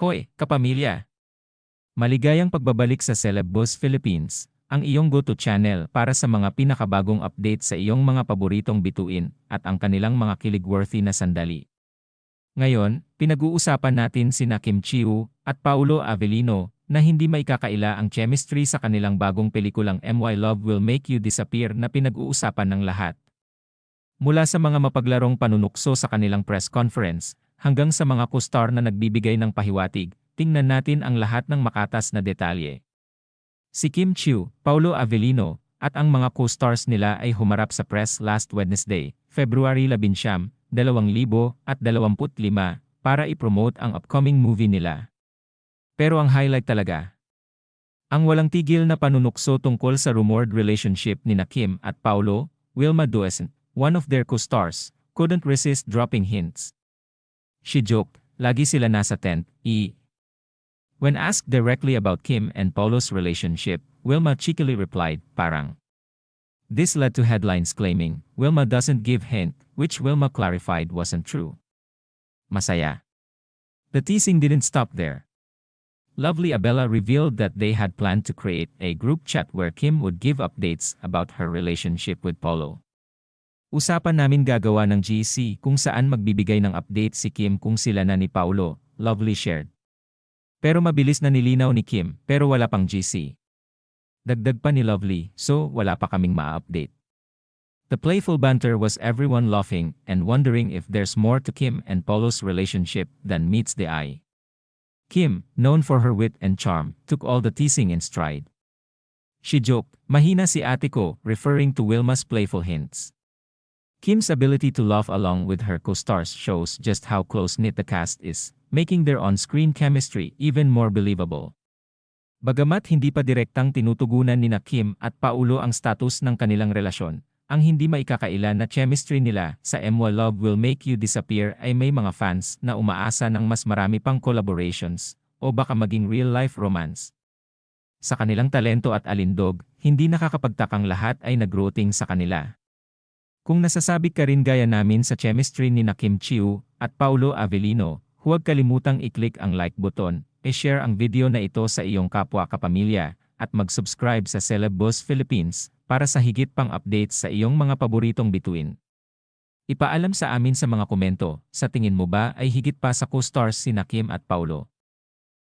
Hoy, kapamilya! Maligayang pagbabalik sa Celeb Boss Philippines, ang iyong go-to channel para sa mga pinakabagong update sa iyong mga paboritong bituin at ang kanilang mga kilig-worthy na sandali. Ngayon, pinag-uusapan natin sina Kim Chiu at Paulo Avellino na hindi maikakaila ang chemistry sa kanilang bagong pelikulang MY Love Will Make You Disappear na pinag-uusapan ng lahat. Mula sa mga mapaglarong panunukso sa kanilang press conference, hanggang sa mga co-star na nagbibigay ng pahiwatig, tingnan natin ang lahat ng makatas na detalye. Si Kim Chiu, Paulo Avellino, at ang mga co-stars nila ay humarap sa press last Wednesday, February 11, 2025, para ipromote ang upcoming movie nila. Pero ang highlight talaga, ang walang tigil na panunukso tungkol sa rumored relationship ni Kim at Paulo, Wilma Duesen, one of their co-stars, couldn't resist dropping hints. She joked, lagi sila nasa tent, e. When asked directly about Kim and Paulo's relationship, Wilma cheekily replied, parang. This led to headlines claiming, Wilma doesn't give hint, which Wilma clarified wasn't true. Masaya. The teasing didn't stop there. Lovely Abella revealed that they had planned to create a group chat where Kim would give updates about her relationship with Paulo. Usapan namin gagawa ng GC kung saan magbibigay ng update si Kim kung sila na ni Paulo, Lovely shared. Pero mabilis na nilinaw ni Kim, pero wala pang GC. Dagdag pa ni Lovely, so wala pa kaming ma-update. The playful banter was everyone laughing and wondering if there's more to Kim and Paulo's relationship than meets the eye. Kim, known for her wit and charm, took all the teasing in stride. She joked, mahina si ate ko, referring to Wilma's playful hints. Kim's ability to laugh along with her co-stars shows just how close-knit the cast is, making their on-screen chemistry even more believable. Bagamat hindi pa direktang tinutugunan ni na Kim at Paulo ang status ng kanilang relasyon, ang hindi maikakaila na chemistry nila sa MW Love Will Make You Disappear ay may mga fans na umaasa ng mas marami pang collaborations o baka maging real-life romance. Sa kanilang talento at alindog, hindi nakakapagtakang lahat ay nag-rooting sa kanila. Kung nasasabi ka rin gaya namin sa chemistry ni na Kim Chiu at Paulo Avellino, huwag kalimutang i-click ang like button, i-share ang video na ito sa iyong kapwa kapamilya, at mag-subscribe sa Celeb Boss Philippines para sa higit pang updates sa iyong mga paboritong bituin. Ipaalam sa amin sa mga komento, sa tingin mo ba ay higit pa sa co-stars si Kim at Paulo?